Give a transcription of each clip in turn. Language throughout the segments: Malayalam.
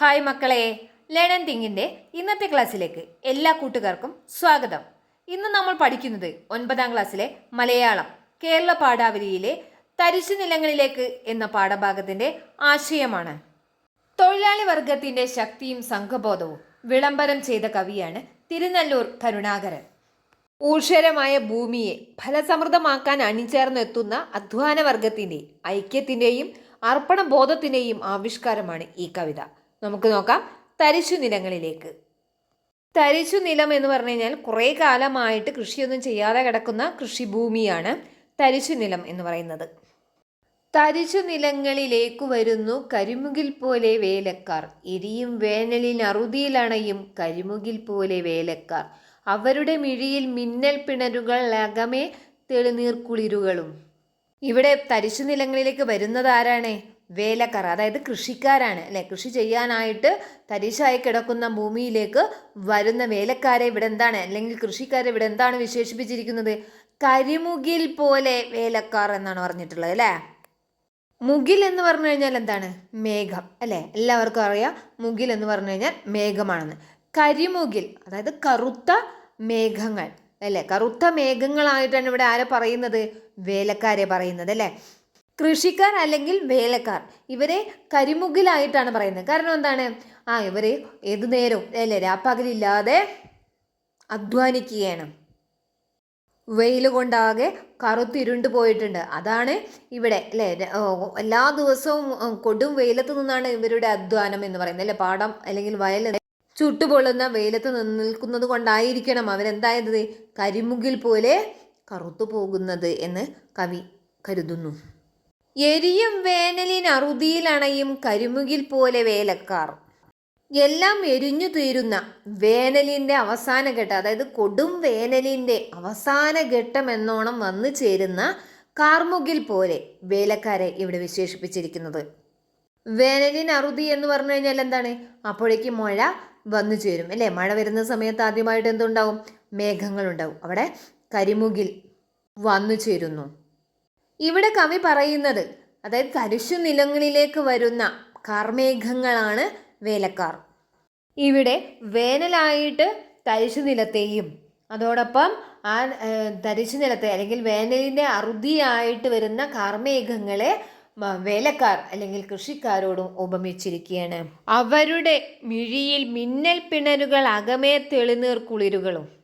ഹായ് മക്കളെ ലേണൻ തിങ്ങിന്റെ ഇന്നത്തെ ക്ലാസ്സിലേക്ക് എല്ലാ കൂട്ടുകാർക്കും സ്വാഗതം. ഇന്ന് നമ്മൾ പഠിക്കുന്നത് ഒൻപതാം ക്ലാസ്സിലെ മലയാളം കേരള പാഠാവലിയിലെ തരിശു നിലങ്ങളിലേക്ക് എന്ന പാഠഭാഗത്തിന്റെ ആശയമാണ്. തൊഴിലാളി വർഗത്തിന്റെ ശക്തിയും സംഘബോധവും വിളംബരം ചെയ്ത കവിയാണ് തിരുനല്ലൂർ കരുണാകരൻ. ഊഷരമായ ഭൂമിയെ ഫലസമൃദ്ധമാക്കാൻ അണിചേർന്നെത്തുന്ന അധ്വാന വർഗത്തിന്റെ ഐക്യത്തിന്റെയും അർപ്പണബോധത്തിന്റെയും ആവിഷ്കാരമാണ് ഈ കവിത. നമുക്ക് നോക്കാം. തരിശു നിലങ്ങളിലേക്ക്. തരിശു നിലം എന്ന് പറഞ്ഞു കഴിഞ്ഞാൽ കുറേ കാലമായിട്ട് കൃഷിയൊന്നും ചെയ്യാതെ കിടക്കുന്ന കൃഷിഭൂമിയാണ് തരിശു നിലം എന്ന് പറയുന്നത്. തരിശു നിലങ്ങളിലേക്കു വരുന്നു കരിമുകിൽ പോലെ വേലക്കാർ. എരിയും വേനലിൽ അറുതിയിലണയും കരിമുകിൽ പോലെ വേലക്കാർ. അവരുടെ മിഴിയിൽ മിന്നൽ പിണരുകൾ അകമേ തെളിനീർക്കുളിരുകളും. ഇവിടെ തരിശു നിലങ്ങളിലേക്ക് വരുന്നത് ആരാണ്? വേലക്കാർ അതായത് കൃഷിക്കാരാണ് അല്ലെ? കൃഷി ചെയ്യാനായിട്ട് തരിശായി കിടക്കുന്ന ഭൂമിയിലേക്ക് വരുന്ന വേലക്കാരെ ഇവിടെ എന്താണ്? അല്ലെങ്കിൽ കൃഷിക്കാരെ ഇവിടെ എന്താണ് വിശേഷിപ്പിച്ചിരിക്കുന്നത്? കരിമുകിൽ പോലെ വേലക്കാർ എന്നാണ് പറഞ്ഞിട്ടുള്ളത് അല്ലേ? മുകിൽ എന്ന് പറഞ്ഞു കഴിഞ്ഞാൽ എന്താണ്? മേഘം അല്ലേ? എല്ലാവർക്കും അറിയാം മുകിൽ എന്ന് പറഞ്ഞു കഴിഞ്ഞാൽ മേഘമാണെന്ന്. കരിമുകിൽ അതായത് കറുത്ത മേഘങ്ങൾ അല്ലേ? കറുത്ത മേഘങ്ങളായിട്ടാണ് ഇവിടെ ആരെ പറയുന്നത്? വേലക്കാരെ പറയുന്നത് അല്ലേ? കൃഷിക്കാർ അല്ലെങ്കിൽ വേലക്കാർ. ഇവരെ കരിമുകിലായിട്ടാണ് പറയുന്നത്. കാരണം എന്താണ്? ആ ഇവർ ഏതു നേരവും അല്ലേ രാപ്പകലില്ലാതെ അധ്വാനിക്കുകയാണ്. വെയിൽ കൊണ്ടാകെ കറുത്തിരുണ്ട് പോയിട്ടുണ്ട്. അതാണ് ഇവിടെ അല്ലേ എല്ലാ ദിവസവും കൊടും വെയിലത്ത് നിന്നാണ് ഇവരുടെ അധ്വാനം എന്ന് പറയുന്നത് അല്ലെ? പാടം അല്ലെങ്കിൽ വയൽ ചുട്ടുപൊള്ളുന്ന വെയിലത്ത് നിൽക്കുന്നത് കൊണ്ടായിരിക്കണം അവരെന്തായത്? കരിമുകിൽ പോലെ കറുത്തു പോകുന്നത് എന്ന് കവി കരുതുന്നു. എരിയും വേനലിൻ അറുതിയിലണയും കരിമുകിൽ പോലെ വേലക്കാർ. എല്ലാം എരിഞ്ഞു തീരുന്ന വേനലിന്റെ അവസാന ഘട്ടം അതായത് കൊടും വേനലിന്റെ അവസാന ഘട്ടം എന്നോണം വന്നു ചേരുന്ന കാർമുകിൽ പോലെ വേലക്കാരെ ഇവിടെ വിശേഷിപ്പിച്ചിരിക്കുന്നത്. വേനലിന് അറുതി എന്ന് പറഞ്ഞു കഴിഞ്ഞാൽ എന്താണ്? അപ്പോഴേക്ക് മഴ വന്നു ചേരും. അല്ലേ? മഴ വരുന്ന സമയത്ത് ആദ്യമായിട്ട് എന്തുണ്ടാവും? മേഘങ്ങളുണ്ടാവും. അവിടെ കരിമുകിൽ വന്നു ചേരുന്നു. ഇവിടെ കവി പറയുന്നത് അതായത് തരിശു നിലങ്ങളിലേക്ക് വരുന്ന കാർമേഘങ്ങളാണ് വേലക്കാർ. ഇവിടെ വേനലായിട്ട് തരിശു നിലത്തെയും അതോടൊപ്പം ആ തരിശു നിലത്തെ അല്ലെങ്കിൽ വേനലിന്റെ അറുതിയായിട്ട് വരുന്ന കാർമേഘങ്ങളെ വേലക്കാർ അല്ലെങ്കിൽ കൃഷിക്കാരോടും ഉപമിച്ചിരിക്കുകയാണ്. അവരുടെ മിഴിയിൽ മിന്നൽ പിണരുകൾ അകമേ തെളിനീർ കുളിരുകളും.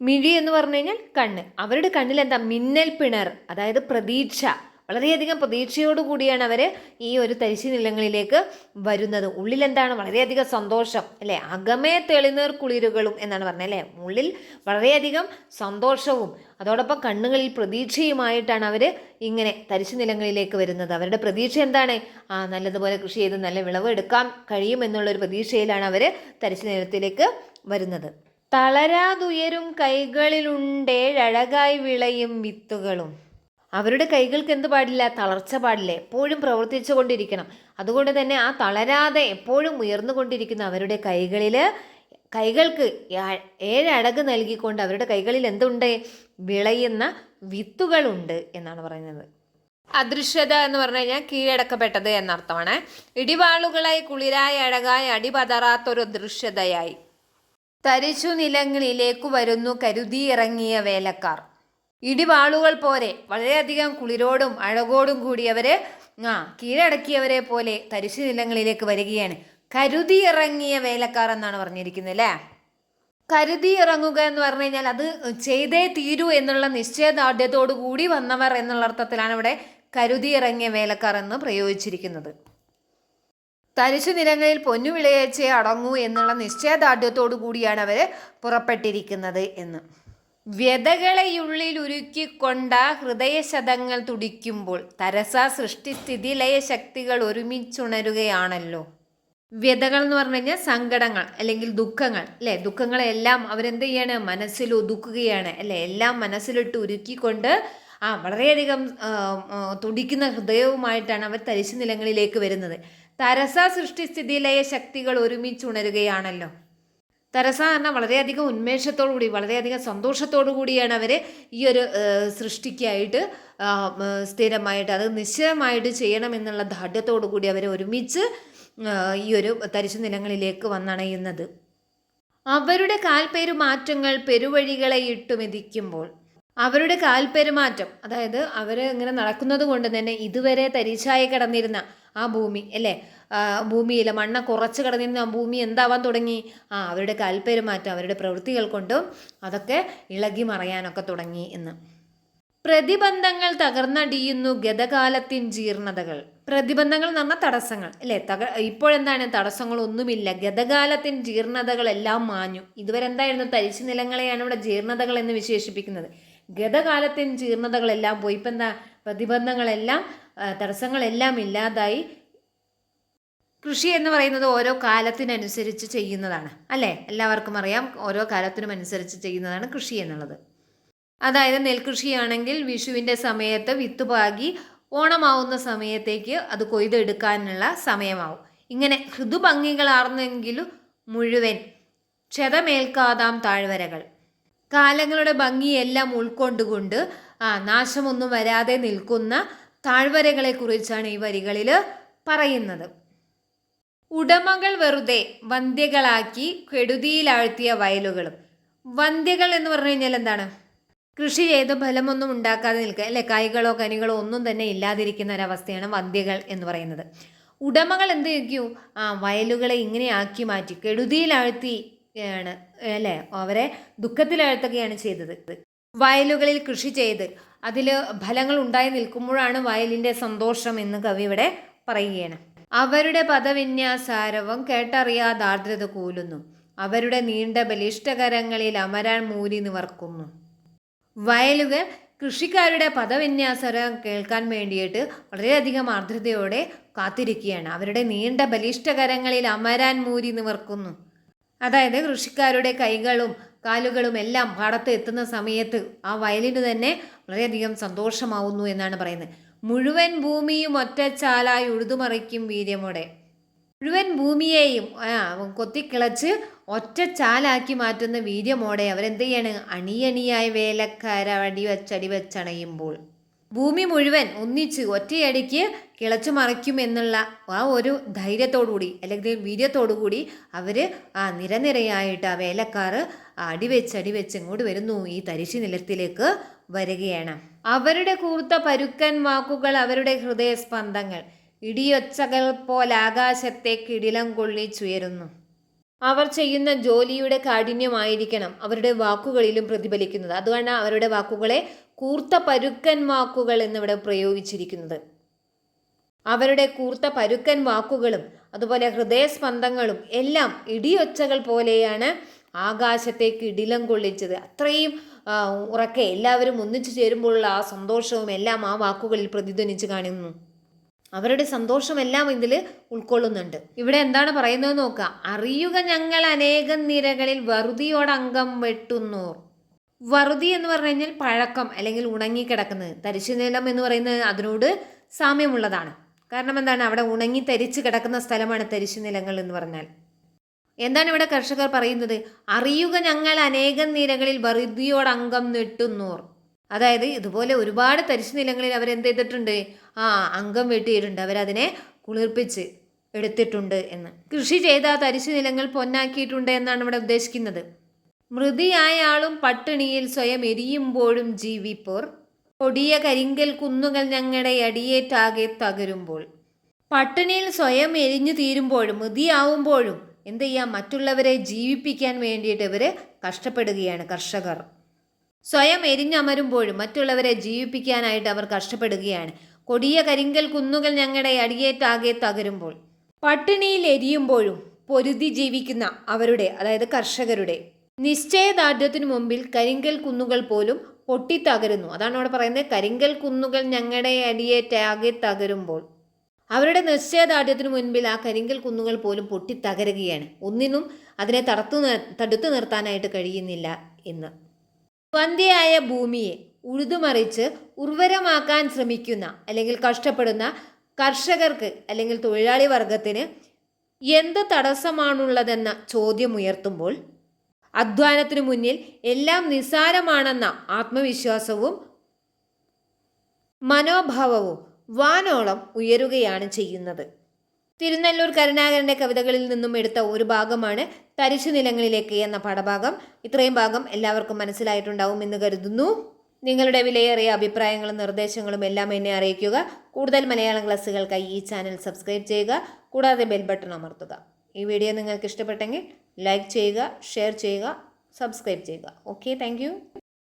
മിഴി എന്ന് പറഞ്ഞു കഴിഞ്ഞാൽ കണ്ണ്. അവരുടെ കണ്ണിൽ എന്താ? മിന്നൽ പിണർ അതായത് പ്രതീക്ഷ. വളരെയധികം പ്രതീക്ഷയോടുകൂടിയാണ് അവർ ഈ ഒരു തരിശു നിലങ്ങളിലേക്ക് വരുന്നത്. ഉള്ളിൽ എന്താണ്? വളരെയധികം സന്തോഷം അല്ലേ? അകമേ തെളിനീർ കുളിരുകളും എന്നാണ് പറഞ്ഞത് അല്ലേ? ഉള്ളിൽ വളരെയധികം സന്തോഷവും അതോടൊപ്പം കണ്ണുകളിൽ പ്രതീക്ഷയുമായിട്ടാണ് അവർ ഇങ്ങനെ തരിശു നിലങ്ങളിലേക്ക് വരുന്നത്. അവരുടെ പ്രതീക്ഷ എന്താണ്? ആ നല്ലതുപോലെ കൃഷി ചെയ്ത് നല്ല വിളവ് എടുക്കാൻ കഴിയുമെന്നുള്ളൊരു പ്രതീക്ഷയിലാണ് അവർ തരിശു നിലത്തിലേക്ക് വരുന്നത്. തളരാതുയരും കൈകളിലുണ്ടേഴഴകായി വിളയും വിത്തുകളും. അവരുടെ കൈകൾക്ക് എന്ത് പാടില്ല? തളർച്ച പാടില്ല. എപ്പോഴും പ്രവർത്തിച്ചു കൊണ്ടിരിക്കണം. അതുകൊണ്ട് തന്നെ ആ തളരാതെ എപ്പോഴും ഉയർന്നുകൊണ്ടിരിക്കുന്ന അവരുടെ കൈകളിൽ കൈകൾക്ക് ഏഴഴക് നൽകിക്കൊണ്ട് അവരുടെ കൈകളിൽ എന്തുണ്ട്? വിളയുന്ന വിത്തുകളുണ്ട് എന്നാണ് പറയുന്നത്. അദൃശ്യത എന്ന് പറഞ്ഞു കഴിഞ്ഞാൽ കീഴടക്കപ്പെട്ടത് എന്നർത്ഥമാണ്. ഇടിവാളുകളായി കുളിരായി അഴകായി അടിപതറാത്തൊരു ദൃശ്യതയായി. തരിശു നിലങ്ങളിലേക്കു വരുന്നു കരുതിയിറങ്ങിയ വേലക്കാർ. ഇടിവാളുകൾ പോലെ വളരെയധികം കുളിരോടും അഴകോടും കൂടിയവര് ആ കീഴടക്കിയവരെ പോലെ തരിശു നിലങ്ങളിലേക്ക് വരികയാണ്. കരുതിയിറങ്ങിയ വേലക്കാർ എന്നാണ് പറഞ്ഞിരിക്കുന്നത് അല്ലേ കരുതി ഇറങ്ങുക എന്ന് പറഞ്ഞു കഴിഞ്ഞാൽ അത് ചെയ്തേ തീരൂ എന്നുള്ള നിശ്ചയദാർഢ്യത്തോടു കൂടി വന്നവർ എന്നുള്ള അർത്ഥത്തിലാണ് ഇവിടെ കരുതി ഇറങ്ങിയ വേലക്കാർ എന്ന് പ്രയോഗിച്ചിരിക്കുന്നത്. തരിശു നിലങ്ങളിൽ പൊന്നു വിളയച്ചേ അടങ്ങൂ എന്നുള്ള നിശ്ചയദാർഢ്യത്തോടു കൂടിയാണ് അവർ പുറപ്പെട്ടിരിക്കുന്നത് എന്ന്. വ്യതകളെയുള്ളിൽ ഉരുക്കിക്കൊണ്ട ഹൃദയശതങ്ങൾ തുടിക്കുമ്പോൾ തരസ സൃഷ്ടിസ്ഥിതി ശക്തികൾ ഒരുമിച്ചുണരുകയാണല്ലോ. വ്യതകൾ എന്ന് പറഞ്ഞു കഴിഞ്ഞാൽ സങ്കടങ്ങൾ അല്ലെങ്കിൽ ദുഃഖങ്ങൾ അല്ലേ? ദുഃഖങ്ങളെല്ലാം അവരെന്ത് ചെയ്യാണ്? മനസ്സിൽ ഒതുക്കുകയാണ് അല്ലേ? എല്ലാം മനസ്സിലിട്ട് ഉരുക്കിക്കൊണ്ട് ആ വളരെയധികം തുടിക്കുന്ന ഹൃദയവുമായിട്ടാണ് അവർ തരിശു നിലങ്ങളിലേക്ക് വരുന്നത്. തരസ സൃഷ്ടിസ്ഥിതിയിലയ ശക്തികൾ ഒരുമിച്ചുണരുകയാണല്ലോ തരസ എന്ന വളരെയധികം ഉന്മേഷത്തോടു കൂടി വളരെയധികം സന്തോഷത്തോടു കൂടിയാണ് അവർ ഈ ഒരു സൃഷ്ടിക്കായിട്ട് സ്ഥിരമായിട്ട് അത് നിശ്ചയമായിട്ട് ചെയ്യണമെന്നുള്ള ദാഢ്യത്തോടു കൂടി അവർ ഒരുമിച്ച് ഈ ഒരു തരിശു നിലങ്ങളിലേക്ക് വന്നണയുന്നത്. അവരുടെ കാൽപെരുമാറ്റങ്ങൾ പെരുവഴികളെ ഇട്ടു ഇട്ടുമെതിക്കുമ്പോൾ അവരുടെ കാൽപെരുമാറ്റം അതായത് അവർ ഇങ്ങനെ നടക്കുന്നത് കൊണ്ട് തന്നെ ഇതുവരെ തരിശായി കിടന്നിരുന്ന ആ ഭൂമി അല്ലേ? ഭൂമിയിൽ മണ്ണ കുറച്ച് കിടന്നിരുന്ന ആ ഭൂമി എന്താവാൻ തുടങ്ങി? ആ അവരുടെ കാൽപെരുമാറ്റം അവരുടെ പ്രവൃത്തികൾ കൊണ്ടും അതൊക്കെ ഇളകി മറയാനൊക്കെ തുടങ്ങി എന്ന്. പ്രതിബന്ധങ്ങൾ തകർന്നടിയുന്നു ഗതകാലത്തിൻ ജീർണതകൾ. പ്രതിബന്ധങ്ങൾ എന്ന് പറഞ്ഞാൽ തടസ്സങ്ങൾ അല്ലേ? തക ഇപ്പോഴെന്താണ്? തടസ്സങ്ങളൊന്നുമില്ല. ഗതകാലത്തിൻ ജീർണതകളെല്ലാം മാഞ്ഞു. ഇതുവരെ എന്തായിരുന്നു? തരിശു നിലങ്ങളെയാണ് ഇവിടെ ജീർണതകൾ എന്ന് വിശേഷിപ്പിക്കുന്നത്. ഗതകാലത്തിൻ ജീർണതകളെല്ലാം പോയി. ഇപ്പം എന്താ? പ്രതിബന്ധങ്ങളെല്ലാം തടസ്സങ്ങളെല്ലാം ഇല്ലാതായി കൃഷി എന്ന് പറയുന്നത് ഓരോ കാലത്തിനനുസരിച്ച് ചെയ്യുന്നതാണ്. അല്ലേ? എല്ലാവർക്കും അറിയാം ഓരോ കാലത്തിനും അനുസരിച്ച് ചെയ്യുന്നതാണ് കൃഷി എന്നുള്ളത്. അതായത് നെൽകൃഷിയാണെങ്കിൽ വിഷുവിന്റെ സമയത്ത് വിത്ത് പാകി ഓണമാവുന്ന സമയത്തേക്ക് അത് കൊയ്തെടുക്കാനുള്ള സമയമാവും. ഇങ്ങനെ ഋതുഭംഗികളാർന്നെങ്കിലും മുഴുവൻ ക്ഷതമേൽക്കാതാം താഴ്വരകൾ. കാലങ്ങളുടെ ഭംഗിയെല്ലാം ഉൾക്കൊണ്ടുകൊണ്ട് ആ നാശമൊന്നും വരാതെ നിൽക്കുന്ന താഴ്വരകളെ കുറിച്ചാണ് ഈ വരികളിൽ പറയുന്നത്. ഉടമകൾ വെറുതെ വന്ധ്യകളാക്കി കെടുതിയിലാഴ്ത്തിയ വയലുകളും. വന്ധ്യകൾ എന്ന് പറഞ്ഞു കഴിഞ്ഞാൽ എന്താണ്? കൃഷി ചെയ്ത് ഫലമൊന്നും ഉണ്ടാക്കാതെ നിൽക്കുക. അല്ലെ? കായ്കളോ കനികളോ ഒന്നും തന്നെ ഇല്ലാതിരിക്കുന്ന ഒരവസ്ഥയാണ് വന്ധ്യകൾ എന്ന് പറയുന്നത്. ഉടമകൾ എന്ത് ചെയ്യൂ ആ വയലുകളെ ഇങ്ങനെ ആക്കി മാറ്റി കെടുതിയിലാഴ്ത്തി ആണ് അല്ലേ? അവരെ ദുഃഖത്തിലാഴ്ത്തുകയാണ് ചെയ്തത്. വയലുകളിൽ കൃഷി ചെയ്ത് അതിൽ ഫലങ്ങൾ ഉണ്ടായി നിൽക്കുമ്പോഴാണ് വയലിന്റെ സന്തോഷം എന്ന് കവി ഇവിടെ പറയുകയാണ്. അവരുടെ പദവിന്യാസാരവം കേട്ടറിയാതെ ആർദ്രത കൂലുന്നു. അവരുടെ നീണ്ട ബലിഷ്ടകരങ്ങളിൽ അമരാൻ മൂരി നിവർക്കുന്നു. വയലുകൾ കൃഷിക്കാരുടെ പദവിന്യാസരം കേൾക്കാൻ വേണ്ടിയിട്ട് വളരെയധികം ആർദ്രതയോടെ കാത്തിരിക്കുകയാണ്. അവരുടെ നീണ്ട ബലിഷ്ടകരങ്ങളിൽ അമരാൻ മൂരി നിവർക്കുന്നു. അതായത് കൃഷിക്കാരുടെ കൈകളും കാലുകളും എല്ലാം പാടത്ത് എത്തുന്ന സമയത്ത് ആ വയലിന് തന്നെ വളരെയധികം സന്തോഷമാവുന്നു എന്നാണ് പറയുന്നത്. മുഴുവൻ ഭൂമിയും ഒറ്റച്ചാലായി ഉഴുതുമറിക്കും വീര്യമോടെ. മുഴുവൻ ഭൂമിയെയും കൊത്തിക്കിളച്ച് ഒറ്റച്ചാലാക്കി മാറ്റുന്ന വീര്യമോടെ അവരെന്ത് ചെയ്യാണ് അണിയണിയായി വേലക്കാര അടിവച്ചടി വെച്ചണയുമ്പോൾ. ഭൂമി മുഴുവൻ ഒന്നിച്ച് ഒറ്റയടിക്ക് കിളച്ചു മറിക്കും എന്നുള്ള ആ ഒരു ധൈര്യത്തോടുകൂടി അല്ലെങ്കിൽ വീര്യത്തോടുകൂടി അവർ ആ നിരനിരയായിട്ട് ആ വേലക്കാർ അടിവെച്ച് അടിവെച്ച് ഇങ്ങോട്ട് വരുന്നു ഈ തരിശി നിലത്തിലേക്ക് വരികയാണ്. അവരുടെ കൂർത്ത പരുക്കൻ വാക്കുകൾ അവരുടെ ഹൃദയസ്പന്ദങ്ങൾ ഇടിയൊച്ചകൾ പോലെ ആകാശത്തേക്ക് ഇടിലം കൊള്ളിച്ചുയരുന്നു അവർ ചെയ്യുന്ന ജോലിയുടെ കാഠിന്യമായിരിക്കണം അവരുടെ വാക്കുകളിലും പ്രതിഫലിക്കുന്നത്. അതുകൊണ്ടാണ് അവരുടെ വാക്കുകളെ കൂർത്ത പരുക്കൻ വാക്കുകൾ എന്നിവിടെ പ്രയോഗിച്ചിരിക്കുന്നത്. അവരുടെ കൂർത്ത പരുക്കൻ വാക്കുകളും അതുപോലെ ഹൃദയസ്പന്ദങ്ങളും എല്ലാം ഇടിയൊച്ചകൾ പോലെയാണ് ആകാശത്തേക്ക് ഇടിലം കൊള്ളിച്ചത്. അത്രയും ഉറക്കെ എല്ലാവരും ഒന്നിച്ചു ചേരുമ്പോഴുള്ള ആ സന്തോഷവും എല്ലാം ആ വാക്കുകളിൽ പ്രതിധ്വനിച്ച് കാണുന്നു. അവരുടെ സന്തോഷമെല്ലാം ഇതിൽ ഉൾക്കൊള്ളുന്നുണ്ട്. ഇവിടെ എന്താണ് പറയുന്നത് നോക്കുക അറിയുക ഞങ്ങൾ അനേകം നിരകളിൽ വറുതിയോടംഗം വെട്ടുന്നോർ. വറുതി എന്ന് പറഞ്ഞു കഴിഞ്ഞാൽ പഴക്കം അല്ലെങ്കിൽ ഉണങ്ങിക്കിടക്കുന്നത്. തരിശുനിലം എന്ന് പറയുന്നത് അതിനോട് സാമ്യമുള്ളതാണ്. കാരണം എന്താണ്? അവിടെ ഉണങ്ങി തരിച്ച് കിടക്കുന്ന സ്ഥലമാണ് തരിശു നിലങ്ങൾ എന്ന് പറഞ്ഞാൽ. എന്താണ് ഇവിടെ കർഷകർ പറയുന്നത്? അറിയുക ഞങ്ങൾ അനേകം നിരകളിൽ വറുതിയോടംഗം നെട്ടുന്നോർ അതായത് ഇതുപോലെ ഒരുപാട് തരിശു നിലങ്ങളിൽ അവരെന്ത് ചെയ്തിട്ടുണ്ട്? ആ അംഗം വെട്ടിയിട്ടുണ്ട്. അവരതിനെ കുളിർപ്പിച്ച് എടുത്തിട്ടുണ്ട് എന്ന്. കൃഷി ചെയ്ത തരിശു നിലങ്ങൾ പൊന്നാക്കിയിട്ടുണ്ട് എന്നാണ് ഇവിടെ ഉദ്ദേശിക്കുന്നത്. മൃതിയായ ആളും പട്ടിണിയിൽ സ്വയം എരിയുമ്പോഴും ജീവിപ്പോർ. കൊടിയ കരിങ്കൽ കുന്നുകൾ ഞങ്ങളുടെ അടിയേറ്റാകെ തകരുമ്പോൾ. പട്ടിണിയിൽ സ്വയം എരിഞ്ഞു തീരുമ്പോഴും മൃതിയാവുമ്പോഴും എന്ത് ചെയ്യാം? മറ്റുള്ളവരെ ജീവിപ്പിക്കാൻ വേണ്ടിയിട്ട് ഇവർ കഷ്ടപ്പെടുകയാണ് കർഷകർ. സ്വയം എരിഞ്ഞമരുമ്പോഴും മറ്റുള്ളവരെ ജീവിപ്പിക്കാനായിട്ട് അവർ കഷ്ടപ്പെടുകയാണ്. കൊടിയ കരിങ്കൽ കുന്നുകൾ ഞങ്ങളുടെ അടിയേറ്റാകെ തകരുമ്പോൾ. പട്ടിണിയിൽ എരിയുമ്പോഴും പൊരുതി ജീവിക്കുന്ന അവരുടെ അതായത് കർഷകരുടെ നിശ്ചയദാർഢ്യത്തിനു മുമ്പിൽ കരിങ്കൽ കുന്നുകൾ പോലും പൊട്ടിത്തകരുന്നു. അതാണ് അവിടെ പറയുന്നത്. കരിങ്കൽ കുന്നുകൾ ഞങ്ങളുടെ അടിയേറ്റാകെ തകരുമ്പോൾ അവരുടെ നിശ്ചയദാർഢ്യത്തിനു മുൻപിൽ ആ കരിങ്കൽ കുന്നുകൾ പോലും പൊട്ടിത്തകരുകയാണ്. ഒന്നിനും അതിനെ തടത്തു തടുത്തു നിർത്താനായിട്ട് കഴിയുന്നില്ല എന്ന്. വന്ധ്യയായ ഭൂമിയെ ഉഴുതുമറിച്ച് ഉർവരമാക്കാൻ ശ്രമിക്കുന്ന അല്ലെങ്കിൽ കഷ്ടപ്പെടുന്ന കർഷകർക്ക് അല്ലെങ്കിൽ തൊഴിലാളി വർഗത്തിന് എന്ത് തടസ്സമാണുള്ളതെന്ന ചോദ്യം ഉയർത്തുമ്പോൾ അധ്വാനത്തിനു മുന്നിൽ എല്ലാം നിസാരമാണെന്ന ആത്മവിശ്വാസവും മനോഭാവവും വാനോളം ഉയരുകയാണ് ചെയ്യുന്നത്. തിരുനെല്ലൂർ കരുണാകരന്റെ കവിതകളിൽ നിന്നും എടുത്ത ഒരു ഭാഗമാണ് തരിശു നിലങ്ങളിലേക്ക് എന്ന പാഠഭാഗം. ഇത്രയും ഭാഗം എല്ലാവർക്കും മനസ്സിലായിട്ടുണ്ടാവും എന്ന് കരുതുന്നു. നിങ്ങളുടെ വിലയേറിയ അഭിപ്രായങ്ങളും നിർദ്ദേശങ്ങളും എല്ലാം എന്നെ അറിയിക്കുക. കൂടുതൽ മലയാളം ക്ലാസ്സുകൾക്കായി ഈ ചാനൽ സബ്സ്ക്രൈബ് ചെയ്യുക. കൂടാതെ ബെൽ ബട്ടൺ അമർത്തുക. ഈ വീഡിയോ നിങ്ങൾക്ക് ഇഷ്ടപ്പെട്ടെങ്കിൽ ലൈക്ക് ചെയ്യുക ഷെയർ ചെയ്യുക സബ്സ്ക്രൈബ് ചെയ്യുക. Okay thank